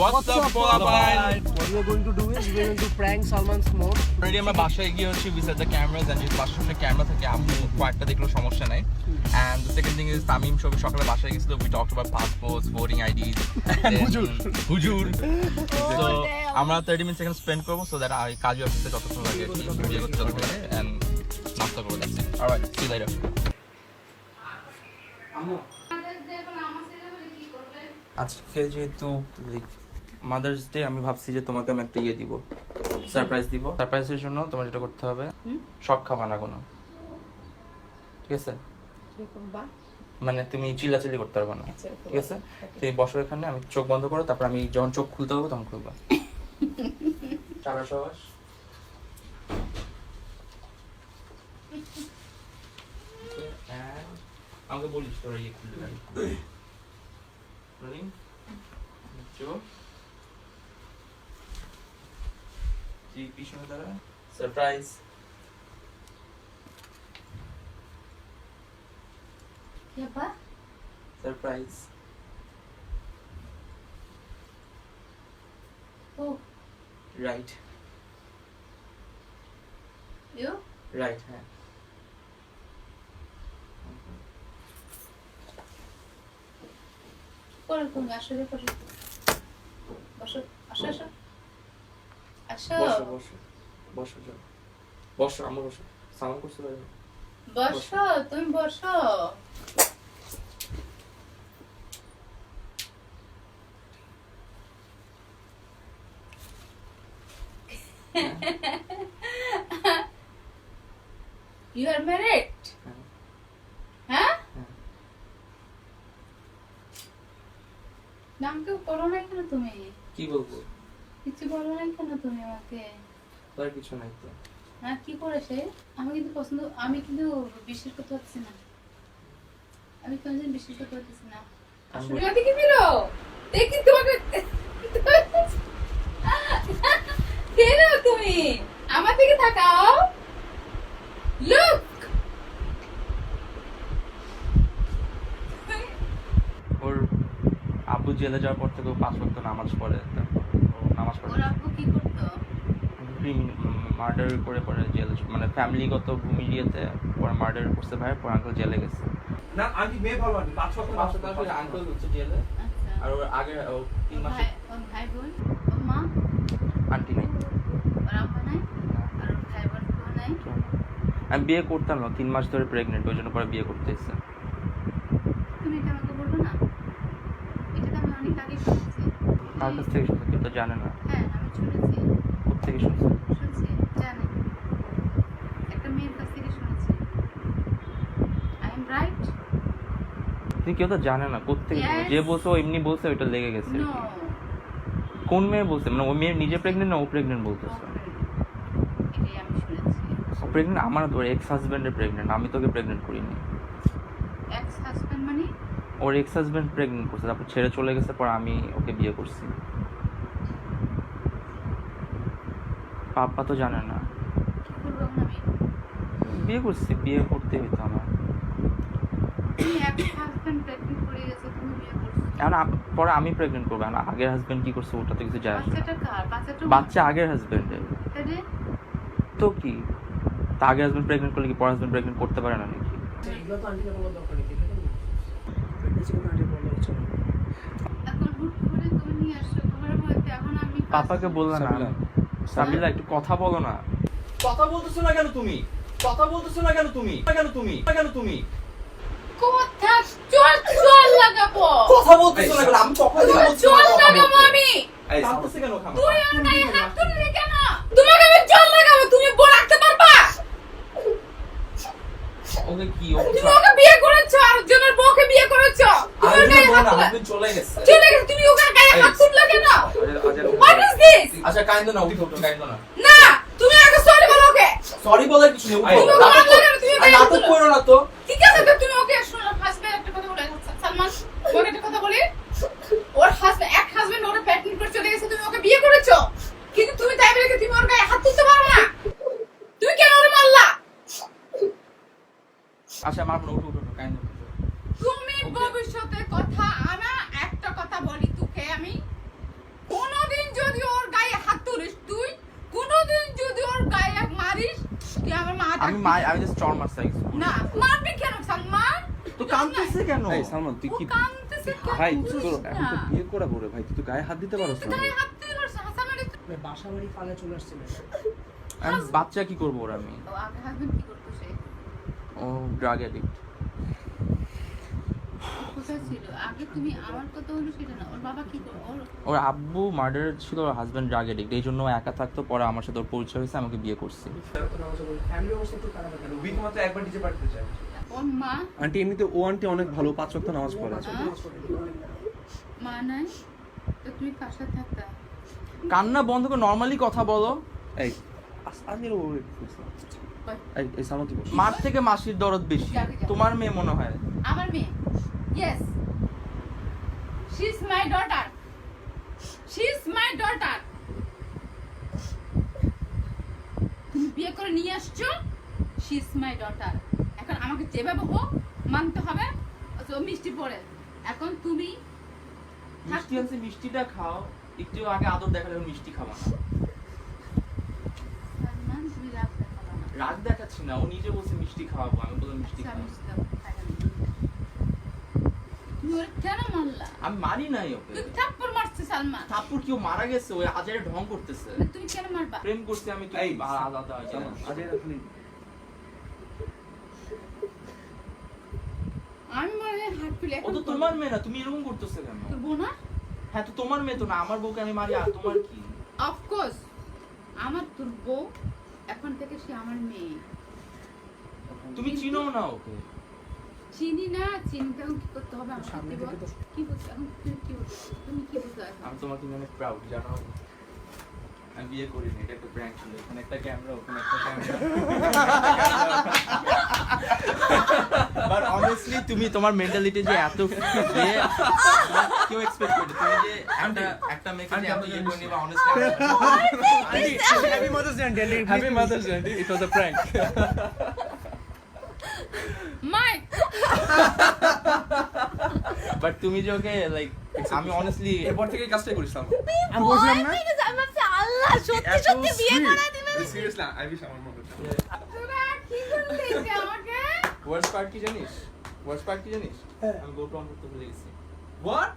What's up, Polaroid? What we are going to do is we are going to prank Salman's mom. Already আমরা বাসায় গিয়ে হচ্ছে we set the cameras and যদি বাসার সামনে camera থাকে আম্মু কয়েকটা দেখল সমস্যা নাই and the second thing is Tamim সব সকালে বাসায় গেছিল we talked about passports voting IDs হুজুর হুজুর so আমরা 30 minutes এখানে স্পেন্ড করব so that আর কাজু অফিসে যতক্ষণ লাগে আর কি বিয়ে করতে যতক্ষণ লাগে and নাস্তা করব that's it alright see you later আজকে যেহেতু মাদার্স ডে আমি ভাবছি যে তোমাকে আমি একটা ইয়ে দিব সারপ্রাইজ দিব। সারপ্রাইজের জন্য তোমার যেটা করতে হবে শখ খাবা না কোনো। ঠিক আছে? মানে তুমি চিল্লাচিল্লি করতে পারবে না। ঠিক আছে? তুমি বসো এখানে আমি চোখ বন্ধ করো তারপর আমি যখন চোখ খুলতে হবে তখন খুলবা। সবাস আমাকে বলিস তোরা ইয়ে খুলতে পারি. জি পিছনে দাঁড়া surprise ¿Qué surprise Oh, right you? Right হ্যাঁ। করো তুমি? আসো রে করো বসো আসো আসো। আসো। বসো বসো বসো যাও। বসো আমার বসো। সামান করতে পারবে বসো তুমি বসো। You are married? হ্যাঁ। নাম কেউ করো না কেন তুমি? কি বলব? কিছু বলো না কেন তুমি আমাকে? তার কিছু নাই তো। হ্যাঁ কি করেছে আমি কিন্তু পছন্দ আমি কিন্তু বিশ্বাস করতে পারছি না। আমি কোনদিন বিশ্বাস করতে পারতেছি না। আমি আসলে দিকে ফিরো দেখি তোমাকে ফেরো তুমি! আমার দিকে তাকাও! লুক! ওর আব্বু জেলে যাওয়ার পর থেকে পাঁচ ওয়াক্ত নামাজ পড়ে। নামাজ পড়ে। ওর কি করতো? মার্ডার করে পরে জেল মানে ফ্যামিলিগত ভূমি ইয়েতে পরে মার্ডার করছে ভাই পরে আঙ্কেল জেলে গেছে। না আমি মেয়ে ভালো আনি পাঁচ সপ্তাহ পাঁচ আসলে আঙ্কেল হচ্ছে জেলে আচ্ছা। আর ওর আগে ও তিন মাসে ভাই ভাই বোন? মা? আন্টি নেই। ওর আব্বা নাই? আর ভাই বোন কেউ নাই? আমি বিয়ে করতাম না তিন মাস ধরে প্রেগনেন্ট ওই জন্য পরে বিয়ে করতে এসেছে তুমি এটা আমাকে বলব না এটা তো আমি অনেক আগে শুনেছি কার কাছ থেকে শুনছে? কেউ তো জানে না। হ্যাঁ আমি শুনেছি। কোথেকে শুনছে? শুনছি জানি। একটা মেয়ের কাছ থেকে শুনেছি। আই এম রাইট কিন্তু কেউ তো জানে না কোথেকে যে বলছে ও এমনি বলছে ওইটা লেগে গেছে। কোন মেয়ে বলছে? মানে ও মেয়ে নিজে প্রেগনেন্ট না ও প্রেগনেন্ট বলতেছে? ও প্রেগনেন্ট আমার এক্স হাজব্যান্ডের প্রেগনেন্ট আমি তোকে প্রেগনেন্ট করিনি। এক্স হাজবেন্ড মানে? ওর এক্স হাজব্যান্ড প্রেগনেন্ট করছে তারপর ছেড়ে চলে গেছে পর আমি ওকে বিয়ে করছি। পাপা তো জানে না। বিয়ে করছি বিয়ে করতে হইতো আমার। তুমি এক্স হাজবেন্ড প্রেগনেন্ট করে গেছে তুমি বিয়ে করছ এখন পরে আমি প্রেগনেন্ট করব এখন আগের হাজব্যান্ড কি করছে ওটা তো কিছু যায় বাচ্চা আগের হাজব্যান্ডের তো কি? তা আগের হাজব্যান্ড প্রেগনেন্ট করলে কি পর হাজব্যান্ড প্রেগনেন্ট করতে পারে না নাকি এগুলো তো আন্টিকে বলার দরকার নেই ঠিক আছে প্রেগনেন্সি কথা বলা পাপাকে বললা না। সাবিলা। একটু কথা বলো না। কথা বলতেছো না কেন তুমি? কথা বলতেছো না কেন তুমি? কেন তুমি কেন তুমি? কথা চল চল লাগাবো কথা বলতেছো না কেন? আমি কখন বলছি চল কথা লাগাবো আমি। তুই আমার গায়ে হাত তুললি কেন তোমাকে আমি চল লাগাবো তুমি বল রাখতে পারবা ওকে কি ও তুমি ওকে বিয়ে করেছ আরেকজনের বউকে বিয়ে করেছ তুমি ওর গায়ে হাত তুললা। হাজবেন্ড চলে গেছে। চলে গেছে তুমি ওকে গায়ে হাত তুললা কেন? What is this this? আচ্ছা কাইন্দ না উঠো কাইন্দ না। না তুমি আগে সরি বলো ওকে। সরি বলার কিছু নেই উঠো নাটক। করো না তো তুমি ওকে শোনো হাজবেন্ড একটা কথা বলে সালমান ওকে একটা কথা বলি ওর হাজবেন্ড এক হাজবেন্ড ওর প্যাকিং করে চলে গেছে তুমি ওকে বিয়ে করেছ কিন্তু তুমি তাই বলে কি তুমি ওর গায়ে হাত তুলতে পারো না তুমি কেন ওরে মারলা আচ্ছা আমার উঠো উঠো উঠো কাইন্দ তুমি ভবিষ্যতে কথা আনা একটা কথা বলি তোকে আমি আমি মা- আমি জাস্ট চড় মারছি না মারবি কেন সালমান? তো কাঁদতেছে কেন? এই সালমান তুই কি কাঁদতেছে কেন? ভাই তোর এখন তো বিয়ে করা পড়ে ভাই তুই তো গায়ে হাত দিতে পারছ না। গায়ে হাত দিতে পারছ তো- বাসা বাড়ি পালে চলে আসছে না আমি বাচ্চা কি করব ওর আমি? ও, আগে হাজবেন্ড কি করতো ও ড্রাগ অ্যাডিক্ট ছিল। আগে তুমি আমার কথা হলো সেটা না। ওর বাবা কি করে? ওর ওর আব্বু মার্ডার ছিল ওর হাজব্যান্ড ড্রাগ অ্যাডিক্ট এই জন্য ও একা থাকতো। পরে আমার সাথে ওর পরিচয় হয়েছে আমাকে বিয়ে করছে। ফ্যামিলি অবস্থা একটু খারাপ কেন? উইক মাত্র একবার নিচে পাঠাতে চাই ওর মা আন্টি এমনিতে ও আন্টি অনেক ভালো পাঁচ ওয়াক্ত নামাজ পড়ে। মা নাই। তো তুমি কার থাকতা? কান্না বন্ধ করে নর্মালি কথা বলো। এই ও। মার থেকে মাসির দরদ বেশি। তোমার মেয়ে মনে হয়? আমার মেয়ে? Is my daughter she is my daughter তুমি বিয়ে করে নিয়ে আসছো? শি ইজ মাই ডটার এখন আমাকে যেভাবে হোক মানতে হবে আচ্ছা, ও মিষ্টি পড়ে এখন তুমি মিষ্টি আছে মিষ্টিটা খাও একটু আগে আদর দেখালে মিষ্টি খাবা রাগ না। রাগ দেখাচ্ছি না ও নিজে বলছে মিষ্টি খাওয়াবো আমি বললাম মিষ্টি আচ্ছা, খাওয়াবো মিষ্টি দাও, খাইবা না। তুমি ওরে কেন মারলা? আমি মারি নাই ওকে। তুমি থাপ্পড় মারছে সালমান। থাপ্পুর কেউ মারা গেছে ওই আজারে ঢং করতেছে। তুমি কেন মারবা? প্রেম করছে আমি তো এই, আলাদা হয়ে আমি মনে হাত ফেলে ও তো তোমার মেয়ে না তুমি এরকম করতেছে কেন? তোর বউ না? হ্যাঁ তো তোমার মেয়ে তো না আমার বউকে আমি মারি আর তোমার কি? অফকোর্স আমার তোর বউ এখন থেকে সে আমার মেয়ে। তুমি চিনো না ওকে। চিনি না চিনতে এখন কি করতে হবে? আমার সামনে বল। থেকে তো- কি বলছো? এখন তুমি কি বলছো? তুমি কি বলছো? আমি তোমাকে নিয়ে অনেক প্রাউড জানো? আমি বিয়ে করিনি এটা একটা প্র্যাঙ্ক ছিল। এখানে একটা ক্যামেরা ওখানে একটা ক্যামেরা বাট অনেস্টলি তুমি তোমার মেন্টালিটি যে এত যে কেউ এক্সপেক্ট করে তুমি যে একটা একটা মেয়েকে যে এত ইয়ে করে নিবা honestly happy mother's day happy mother's day it was a prank my but তুমি যে ওকে লাইক আমি অনেস্টলি এরপর থেকে কাজটাই করিস আমি বলছিলাম না। আমি ভাবছি আল্লাহ সত্যি সত্যি বিয়ে করে দিবে সিরিয়াসলি আই উইশ আমার মতো তোরা কি করতে আমাকে? ওয়ার্স পার্ট কি জানিস? ওয়ার্স পার্ট কি জানিস? আমি গো টু অন করতে ভুলে গেছি হোয়াট